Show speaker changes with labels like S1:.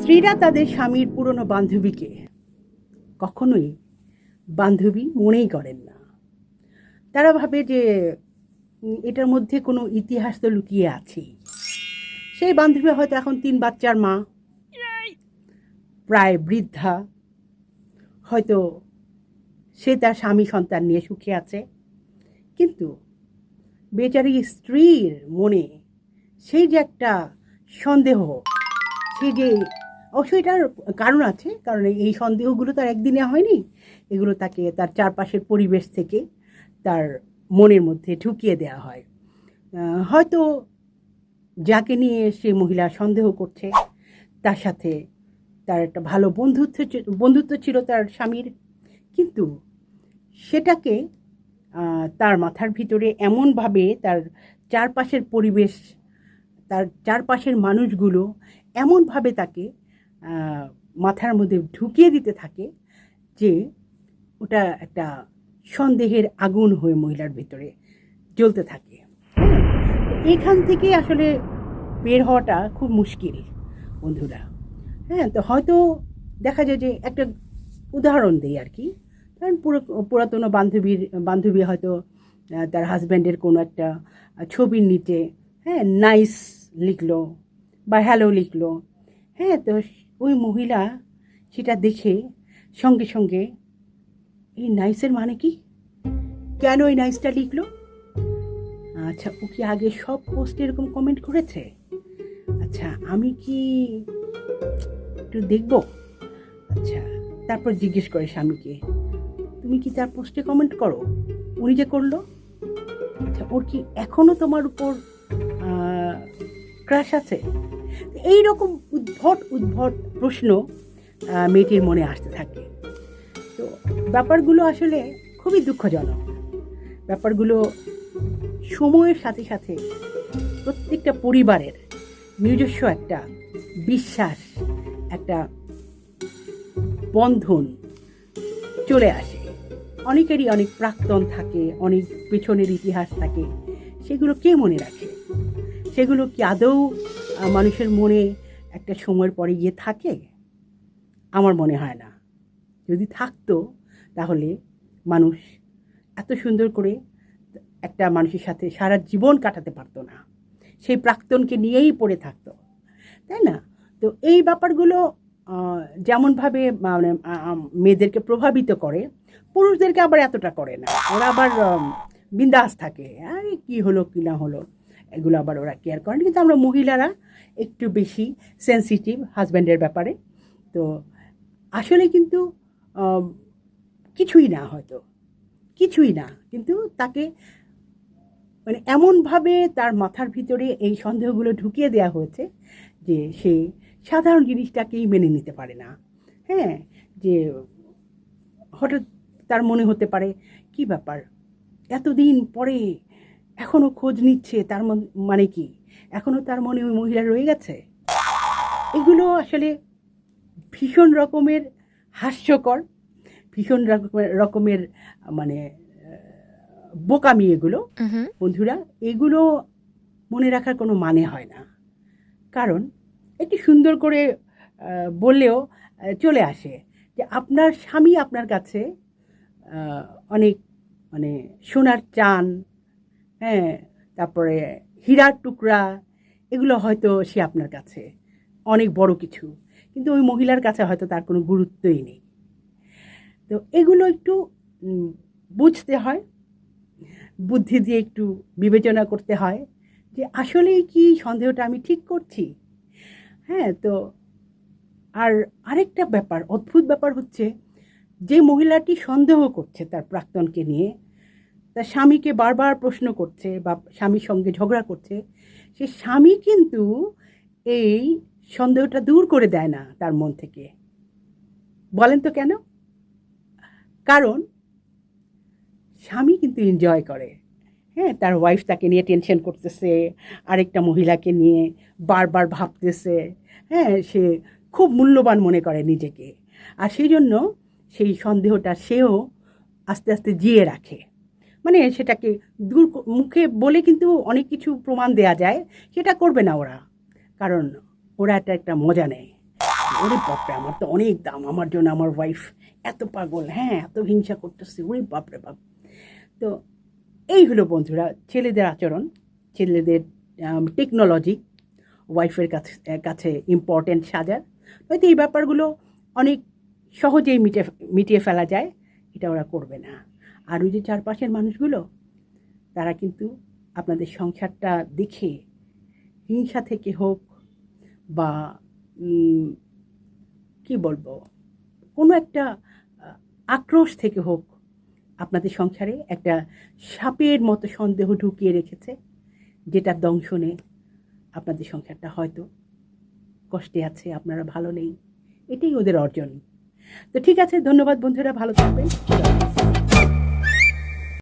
S1: স্ত্রীরা তাদের স্বামীর পুরনো বান্ধবীকে কখনোই বান্ধবী মনেই করেন না। তারা ভাবে যে এটার মধ্যে কোনো ইতিহাস তো লুকিয়ে আছেই। সেই বান্ধবী হয়তো এখন তিন বাচ্চার মা, প্রায় বৃদ্ধা। হয়তো সে তার স্বামী সন্তান নিয়ে সুখে আছে। কিন্তু বেচারি স্ত্রীর মনে সেই যে একটা সন্দেহ, সেই যে অবশ্যই এটার কারণ আছে, কারণ এই সন্দেহগুলো তার একদিনে হয়নি। এগুলো তাকে তার চারপাশের পরিবেশ থেকে তার মনের মধ্যে ঢুকিয়ে দেওয়া হয়। হয়তো যাকে নিয়ে সে মহিলা সন্দেহ করছে, তার সাথে তার একটা ভালো বন্ধুত্ব বন্ধুত্ব ছিল তার স্বামীর। কিন্তু সেটাকে তার মাথার ভিতরে এমনভাবে তার চারপাশের পরিবেশ, তার চারপাশের মানুষগুলো এমনভাবে তাকে মাথার মধ্যে ঢুকিয়ে দিতে থাকে যে ওটা একটা সন্দেহের আগুন হয়ে মহিলার ভিতরে জ্বলতে থাকে। এইখান থেকে আসলে বের হওয়াটা খুব মুশকিল, বন্ধুরা। হ্যাঁ তো হয়তো দেখা যায় যে একটা উদাহরণ দিই আর কি। কারণ পুরো, পুরাতন বান্ধবীর, বান্ধবী হয়তো তার হাজব্যান্ডের কোনো একটা ছবির নিচে হ্যাঁ নাইস লিখলো বা হ্যালো লিখলো। হ্যাঁ তো ওই মহিলা সেটা দেখে সঙ্গে সঙ্গে, এই নাইসের মানে কি? কেন ওই নাইসটা লিখলো? আচ্ছা ও কি আগে সব পোস্টে এরকম কমেন্ট করেছে? আচ্ছা আমি কি একটু দেখব? আচ্ছা তারপর জিজ্ঞেস করে স্বামীকে, তুমি কি তার পোস্টে কমেন্ট করো? উনি যে করল? আচ্ছা ওর কি এখনও তোমার উপর ক্রাশ আছে? এই রকম উদ্ভট উদ্ভট প্রশ্ন মেয়েটির মনে আসতে থাকে। তো ব্যাপারগুলো আসলে খুবই দুঃখজনক। ব্যাপারগুলো সময়ের সাথে সাথে প্রত্যেকটা পরিবারের নিজস্ব একটা বিশ্বাস, একটা বন্ধন চলে আসে। অনেকেরই অনেক প্রাক্তন থাকে, অনেক পেছনের ইতিহাস থাকে। সেগুলো কে মনে রাখে? সেগুলো কি আদৌ মানুষের মনে একটা সময়ের পরে গিয়ে থাকে, আমার মনে হয় না। যদি থাকতো, তাহলে মানুষ এত সুন্দর করে একটা মানুষের সাথে সারা জীবন কাটাতে পারতো না। সেই প্রাক্তনকে নিয়েই পড়ে থাকতো, তাই না? তো এই ব্যাপারগুলো যেমনভাবে মানে মেয়েদেরকে প্রভাবিত করে, পুরুষদেরকে আবার এতটা করে না। ওরা আবার বিন্দাস থাকে, আরে কি হলো, কি না হলো? এগুলো আবার ওরা কেয়ার করে না। কিন্তু আমরা মহিলারা একটু বেশি সেন্সিটিভ হাজব্যান্ডের ব্যাপারে। তো আসলে কিন্তু কিছুই না হয়তো। কিছুই না। কিন্তু তাকে মানে এমনভাবে তার মাথার ভিতরে এই সন্দেহগুলো ঢুকিয়ে দেওয়া হয়েছে যে সে সাধারণ জিনিসটাকেই মেনে নিতে পারে না। হ্যাঁ যে হঠাৎ তার মনে হতে পারে, কি ব্যাপার? এতদিন পরে এখনও খোঁজ নিচ্ছে তার মন- কি? এখনও তার মনে ওই মহিলা রয়ে গেছে? এগুলো আসলে ভীষণ রকমের হাস্যকর ভীষণ রকমের রকমের মানে বোকামি এগুলো। বন্ধুরা এগুলো মনে রাখার কোনো মানে হয় না। কারণ একটু সুন্দর করে বললেও চলে আসে যে আপনার স্বামী আপনার কাছে অনেক মানে সোনার চান হ্যাঁ তারপরে হীরার টুকরা, এগুলো হয়তো সে আপনার কাছে, অনেক বড় কিছু। কিন্তু ওই মহিলার কাছে হয়তো তার কোনো গুরুত্বই নেই। তো এগুলো একটু বুঝতে হয়, বুদ্ধি দিয়ে একটু বিবেচনা করতে হয় যে আসলেই কি সন্দেহটা আমি ঠিক করছি। হ্যাঁ তো আর আরেকটা ব্যাপার, অদ্ভুত ব্যাপার হচ্ছে যে মহিলাটি সন্দেহ করছে তার প্রাক্তনকে নিয়ে তার স্বামীকে বারবার প্রশ্ন করছে বা স্বামীর সঙ্গে ঝগড়া করছে, সে স্বামী কিন্তু এই সন্দেহটা দূর করে দেয় না তার মন থেকে। বলেন তো কেন? কারণ স্বামী কিন্তু এনজয় করে। হ্যাঁ তার ওয়াইফ তাকে নিয়ে টেনশন করতেছে, আরেকটা মহিলাকে নিয়ে বারবার ভাবতেছে। হ্যাঁ সে খুব মূল্যবান মনে করে নিজেকে। আর সেই জন্য সেই সন্দেহটা সেও আস্তে আস্তে জিয়ে রাখে। মানে সেটাকে দূর মুখে বলে কিন্তু অনেক কিছু প্রমাণ দেয়া যায়, সেটা করবে না ওরা। কারণ ওরা একটা একটা মজা নেয়। ওরে বাপরে, আমার তো অনেক দাম, আমার জন্য আমার ওয়াইফ এত পাগল হ্যাঁ এত হিংসা করতেছে, ওরে বাপরে বাপ। তো এই হলো বন্ধুরা, ছেলেদের আচরণ, ছেলেদের টেকনোলজি ওয়াইফের কাছে কাছে ইম্পর্ট্যান্ট সাজার। হয়তো এই ব্যাপারগুলো অনেক সহজেই মিটে, মিটিয়ে ফেলা যায়, এটা ওরা করবে না। আর ওই যে চারপাশের মানুষগুলো, তারা কিন্তু আপনাদের সংসারটা দেখে, হিংসা থেকে হোক বা কি বলব, কোনো একটা আক্রোশ থেকে হোক, আপনাদের সংসারে একটা সাপের মতো সন্দেহ ঢুকিয়ে রেখেছে, যেটা দংশনে আপনাদের সংসারটা হয়তো কষ্টে আছে, আপনারা ভালো নেই, এটাই ওদের অর্জন। তো ঠিক আছে, ধন্যবাদ বন্ধুরা, ভালো থাকবেন।